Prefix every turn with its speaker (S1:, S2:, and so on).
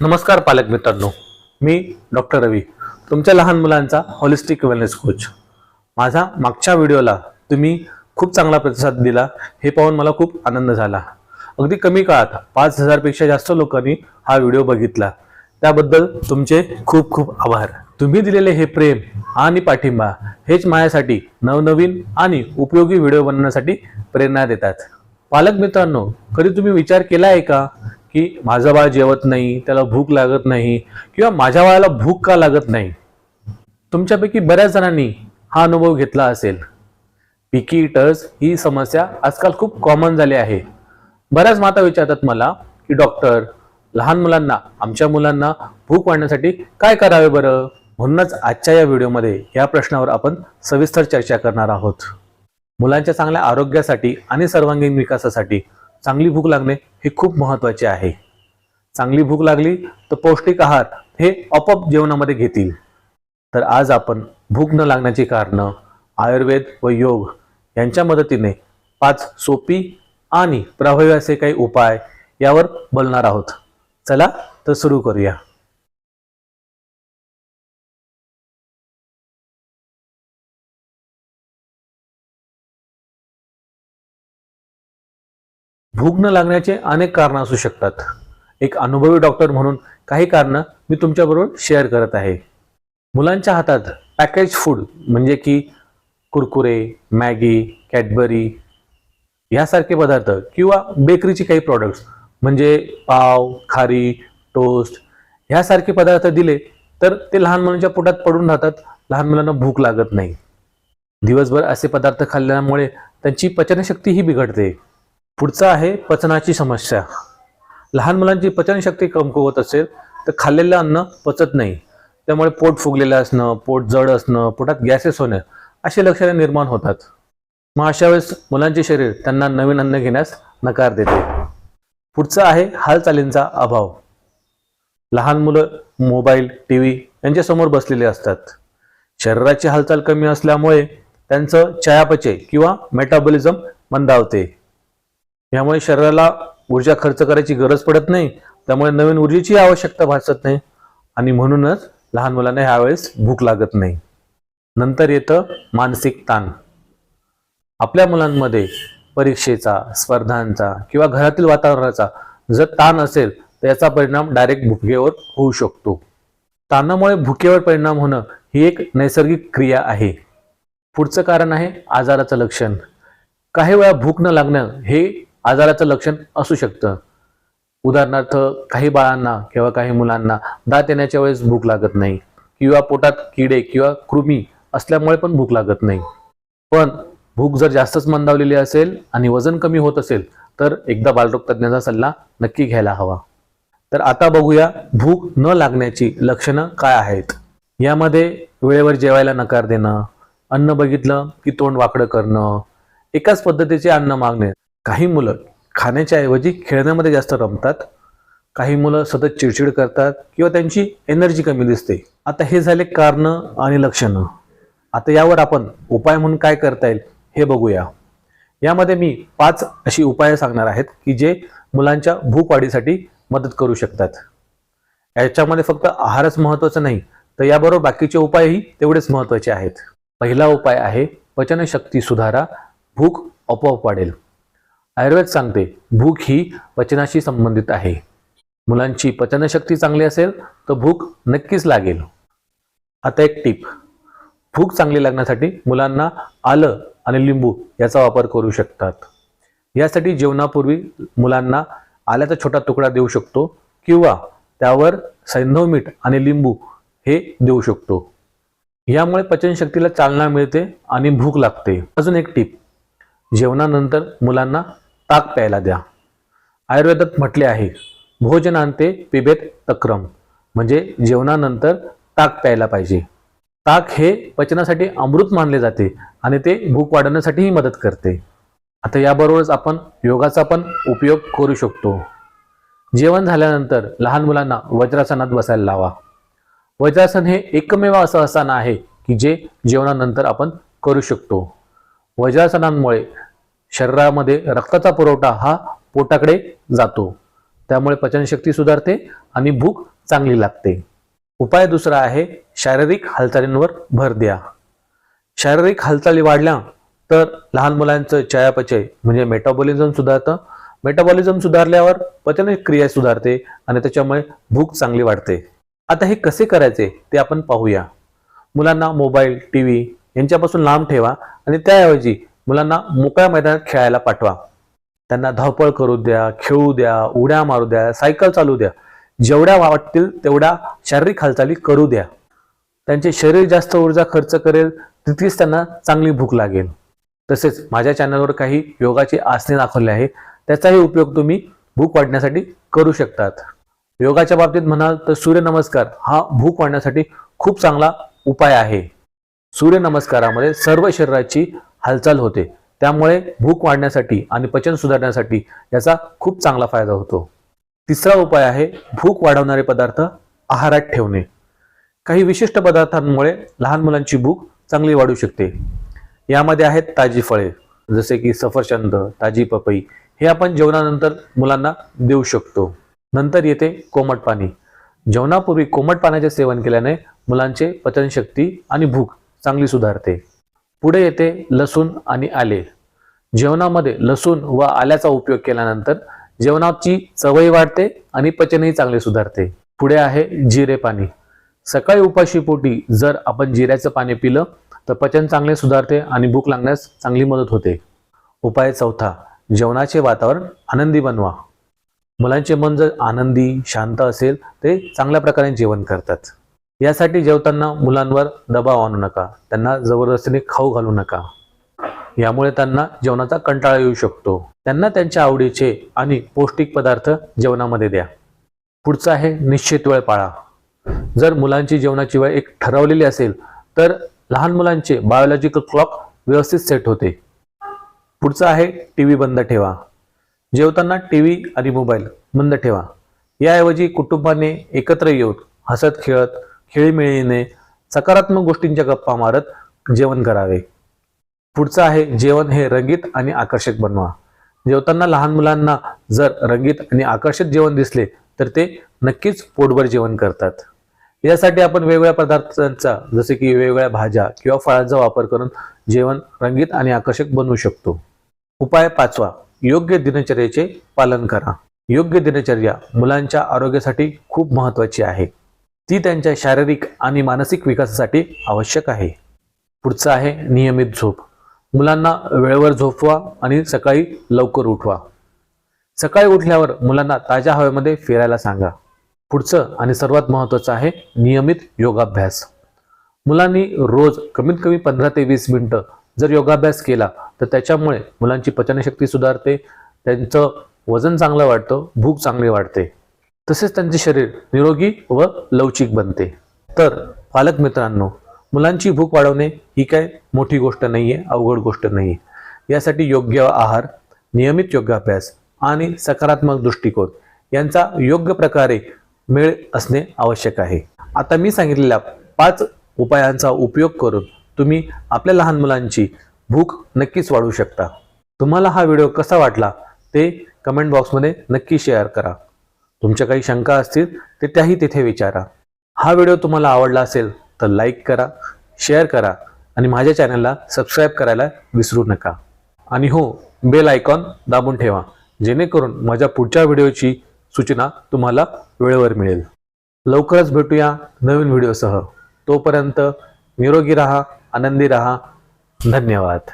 S1: नमस्कार पालक मित्रांनो मी डॉक्टर रवी तुमच्या लहान मुलांचा हॉलिस्टिक वेलनेस कोच माझा मागच्या व्हिडिओला तुम्ही खूप चांगला प्रतिसाद दिला हे पाहून मला खूप आनंद झाला. अगदी कमी काळात पाच हजारपेक्षा जास्त लोकांनी हा व्हिडिओ बघितला. त्याबद्दल तुमचे खूप खूप आभार. तुम्ही दिलेले हे प्रेम आणि पाठिंबा हेच माझ्यासाठी नवनवीन आणि उपयोगी व्हिडिओ बनवण्यासाठी प्रेरणा देतात. पालक मित्रांनो कधी तुम्ही विचार केला आहे का? की माझं बाळ जेवत नाही त्याला भूक लागत नाही किंवा माझ्या बाळाला भूक का लागत नाही? तुमच्यापैकी बऱ्याच जणांनी हा अनुभव घेतला असेल. पिकी इटर्स ही समस्या आजकाल खूप कॉमन झाली आहे. बऱ्याच माता विचारतात मला की डॉक्टर लहान मुलांना आमच्या मुलांना भूक वाढण्यासाठी काय करावे बरं? म्हणूनच आजच्या या व्हिडिओमध्ये या प्रश्नावर आपण सविस्तर चर्चा करणार आहोत. मुलांच्या चांगल्या आरोग्यासाठी आणि सर्वांगीण विकासासाठी चांगली भूक लागणे हे खूप महत्त्वाचे आहे. चांगली भूक लागली तर पौष्टिक आहार हे आपोआप जेवणामध्ये घेतील. तर आज आपण भूक न लागण्याची कारणं आयुर्वेद व योग यांच्या मदतीने पाच सोपी आणि प्रभावी असे काही उपाय यावर बोलणार आहोत. चला तर सुरू करूया. भूक न लागण्याचे अनेक कारणं असू शकतात. एक अनुभवी डॉक्टर म्हणून काही कारणं मी तुमच्याबरोबर शेअर करत आहे. मुलांच्या हातात पॅकेज फूड म्हणजे की कुरकुरे मॅगी कॅडबरी यासारखे पदार्थ किंवा बेकरीचे काही प्रॉडक्ट्स म्हणजे पाव खारी टोस्ट ह्यासारखे पदार्थ दिले तर ते लहान मुलांच्या पोटात पडून राहतात. लहान मुलांना भूक लागत नाही. दिवसभर असे पदार्थ खाल्ल्यामुळे त्यांची पचनशक्तीही बिघडते. पुढचं आहे पचनाची समस्या. लहान मुलांची पचनशक्ती कमकुवत असेल तर खाल्लेलं अन्न पचत नाही. त्यामुळे पोट फुगलेलं असणं पोट जड असणं पोटात गॅसेस होणं अशी लक्षणे निर्माण होतात. मग अशा वेळेस मुलांचे शरीर त्यांना नवीन अन्न घेण्यास नकार देते. पुढचं आहे हालचालींचा अभाव. लहान मुलं मोबाईल टी व्ही यांच्यासमोर बसलेले असतात. शरीराची हालचाल कमी असल्यामुळे त्यांचं चयापचय किंवा मेटाबॉलिझम मंदावते. यामुळे शरीराला ऊर्जा खर्च करायची गरज पडत नाही त्यामुळे नवीन ऊर्जेची आवश्यकता भासत नाही आणि म्हणूनच लहान मुलांना ह्यावेळेस भूक लागत नाही. नंतर येतं मानसिक ताण. आपल्या मुलांमध्ये परीक्षेचा स्पर्धांचा किंवा घरातील वातावरणाचा जर ताण असेल तर याचा परिणाम डायरेक्ट भुकेवर होऊ शकतो. ताणामुळे भुकेवर परिणाम होणं ही एक नैसर्गिक क्रिया आहे. पुढचं कारण आहे आजाराचं लक्षण. काही वेळा भूक न लागणं हे आजाराचं लक्षण असू शकतं. उदाहरणार्थ काही बाळांना किंवा काही मुलांना दात येण्याच्या वेळेस भूक लागत नाही किंवा पोटात किडे किंवा कृमी असल्यामुळे पण भूक लागत नाही. पण भूक जर जास्तच मंदावलेली असेल आणि वजन कमी होत असेल तर एकदा बालरोग तज्ज्ञाचा सल्ला नक्की घ्यायला हवा. तर आता बघूया भूक न लागण्याची लक्षणं काय आहेत? यामध्ये वेळेवर जेवायला नकार देणं अन्न बघितलं की तोंड वाकडं करणं एकाच पद्धतीचे अन्न मागणे काही मुलं खाण्याच्या ऐवजी खेळण्यामध्ये जास्त रमतात काही मुलं सतत चिडचिड करतात किंवा त्यांची एनर्जी कमी दिसते. आता हे झाले कारणं आणि लक्षणं. आता यावर आपण उपाय म्हणून काय करता येईल हे बघूया. यामध्ये मी पाच अशी उपाय सांगणार आहेत की जे मुलांच्या भूक वाढीसाठी मदत करू शकतात. याच्यामध्ये फक्त आहारच महत्त्वाचा नाही तर याबरोबर बाकीचे उपायही तेवढेच महत्त्वाचे आहेत. पहिला उपाय आहे पचनशक्ती सुधारा भूक आपोआप वाढेल. आयुर्वेद सांगते भूक ही पचनाशी संबंधित आहे. मुलांची पचनशक्ती चांगली असेल तर भूक नक्कीच लागेल. आता एक टीप. भूक चांगली लागण्यासाठी मुलांना आलं आणि लिंबू याचा वापर करू शकतात. यासाठी जेवणापूर्वी मुलांना आल्याचा छोटा तुकडा देऊ शकतो किंवा त्यावर सैंधव मीठ आणि लिंबू हे देऊ शकतो. यामुळे पचनशक्तीला चालना मिळते आणि भूक लागते. अजून एक टीप. जेवणानंतर मुलांना ताक प्यायला द्या. आयुर्वेदात म्हटले आहे भोजनांते पिबेत तक्रम म्हणजे जेवणानंतर ताक प्यायला पाहिजे. ताक हे पचनासाठी अमृत मानले जाते आणि ते भूक वाढवण्यासाठीही मदत करते. आता याबरोबरच आपण योगाचा पण उपयोग करू शकतो. जेवण झाल्यानंतर लहान मुलांना वज्रासनात बसायला लावा. वज्रासन हे एकमेव असं आसन आहे की जे जेवणानंतर आपण करू शकतो. वज्रासनांमुळे शरीरामध्ये रक्ताचा पुरवठा हा पोटाकडे जातो. त्यामुळे पचनशक्ती सुधारते आणि भूक चांगली लागते. उपाय दुसरा आहे शारीरिक हालचालींवर भर द्या. शारीरिक हालचाली वाढल्या तर लहान मुलांचं चयापचय म्हणजे मेटाबॉलिझम सुधारतं. मेटाबॉलिझम सुधारल्यावर पचन क्रिया सुधारते आणि त्याच्यामुळे भूक चांगली वाढते. आता हे कसे करायचे ते आपण पाहूया. मुलांना मोबाईल टी व्ही यांच्यापासून लांब ठेवा आणि त्याऐवजी मुलांना मोकळ्या मैदानात खेळायला पाठवा. त्यांना धावपळ करू द्या खेळू द्या उड्या मारू द्या सायकल चालू द्या. जेवढ्या वाटतील तेवढ्या शारीरिक हालचाली करू द्या. त्यांचे शरीर जास्त ऊर्जा खर्च करेल तितकीच त्यांना चांगली भूक लागेल. तसेच माझ्या चॅनलवर काही योगाची आसने दाखवली आहे त्याचाही उपयोग तुम्ही भूक वाढण्यासाठी करू शकतात. योगाच्या बाबतीत म्हणाल तर सूर्यनमस्कार हा भूक वाढण्यासाठी खूप चांगला उपाय आहे. सूर्यनमस्कारामध्ये सर्व शरीराची हालचाल होते. त्यामुळे भूक वाढण्यासाठी आणि पचन सुधारण्यासाठी याचा खूप चांगला फायदा होतो. तिसरा उपाय आहे भूक वाढवणारे पदार्थ आहारात ठेवणे. काही विशिष्ट पदार्थांमुळे लहान मुलांची भूक चांगली वाढू शकते. यामध्ये आहेत ताजी फळे जसे की सफरचंद ताजी पपई हे आपण जेवणानंतर मुलांना देऊ शकतो. नंतर येते कोमट पाणी. जेवणापूर्वी कोमट पाण्याचे सेवन केल्याने मुलांचे पचनशक्ती आणि भूक चांगली सुधारते. पुढे येते लसूण आणि आले. जेवणामध्ये लसूण व आल्याचा उपयोग केल्यानंतर जेवणाची चवही वाढते आणि पचनही चांगले सुधारते. पुढे आहे जिरे पाणी. सकाळी उपाशी पोटी जर आपण जिऱ्याचं पाणी पिलं तर पचन चांगले सुधारते आणि भूक लागण्यास चांगली मदत होते. उपाय चौथा. जेवणाचे वातावरण आनंदी बनवा. मुलांचे मन जर आनंदी शांत असेल ते चांगल्या प्रकारे जेवण करतात. यासाठी जेवताना मुलांवर दबाव आणू नका. त्यांना जबरदस्तीने खाऊ घालू नका. यामुळे त्यांना जेवणाचा कंटाळा येऊ शकतो. त्यांना त्यांच्या आवडीचे आणि पौष्टिक पदार्थ जेवणामध्ये द्या. पुढचं आहे निश्चित वेळ पाळा. जर मुलांची जेवणाची वेळ एक ठरवलेली असेल तर लहान मुलांचे बायोलॉजिकल क्लॉक व्यवस्थित सेट होते. पुढचं आहे टी व्ही बंद ठेवा. जेवताना टी व्ही आणि मोबाईल बंद ठेवा. याऐवजी कुटुंबाने एकत्र येऊन हसत खेळत खेळीमेळीने सकारात्मक गोष्टींच्या गप्पा मारत जेवण करावे. पुढचं आहे जेवण हे रंगीत आणि आकर्षक बनवा. जेवताना लहान मुलांना जर रंगीत आणि आकर्षक जेवण दिसले तर ते नक्कीच पोटभर जेवण करतात. यासाठी आपण वेगवेगळ्या पदार्थांचा जसे की वेगवेगळ्या भाज्या किंवा फळांचा वापर करून जेवण रंगीत आणि आकर्षक बनवू शकतो. उपाय पाचवा योग्य दिनचर्येचे पालन करा. योग्य दिनचर्या मुलांच्या आरोग्यासाठी खूप महत्वाची आहे. ती त्यांच्या शारीरिक आणि मानसिक विकासासाठी आवश्यक आहे. पुढचं आहे नियमित झोप. मुलांना वेळेवर झोपवा आणि सकाळी लवकर उठवा. सकाळी उठल्यावर मुलांना ताज्या हवेमध्ये फिरायला सांगा. पुढचं आणि सर्वात महत्त्वाचं आहे नियमित योगाभ्यास. मुलांनी रोज कमीत कमी पंधरा ते वीस मिनटं जर योगाभ्यास केला तर त्याच्यामुळे मुलांची पचनशक्ती सुधारते त्यांचं वजन चांगलं वाढतं भूक चांगली वाढते. तसेच त्यांचे शरीर निरोगी व लवचिक बनते. तर पालक मित्रांनो मुलांची भूक वाढवणे ही काय मोठी गोष्ट नाही आहे अवघड गोष्ट नाही आहे यासाठी योग्य आहार नियमित योगाभ्यास आणि सकारात्मक दृष्टिकोन यांचा योग्य प्रकारे मेळ असणे आवश्यक आहे. आता मी सांगितलेल्या पाच उपायांचा उपयोग करून तुम्ही आपल्या लहान मुलांची भूक नक्कीच वाढवू शकता. तुम्हाला हा व्हिडिओ कसा वाटला ते कमेंट बॉक्समध्ये नक्की शेअर करा. तुमच्या काही शंका असतील ते त्याही तिथे विचारा. हा व्हिडिओ तुम्हाला आवडला असेल तर लाईक करा शेअर करा आणि माझ्या चॅनलला सबस्क्राईब करायला विसरू नका. आणि हो बेल आयकॉन दाबून ठेवा जेणेकरून माझ्या पुढच्या व्हिडिओची सूचना तुम्हाला वेळेवर मिळेल. लवकरच भेटूया नवीन व्हिडिओसह. तोपर्यंत निरोगी राहा आनंदी राहा. धन्यवाद.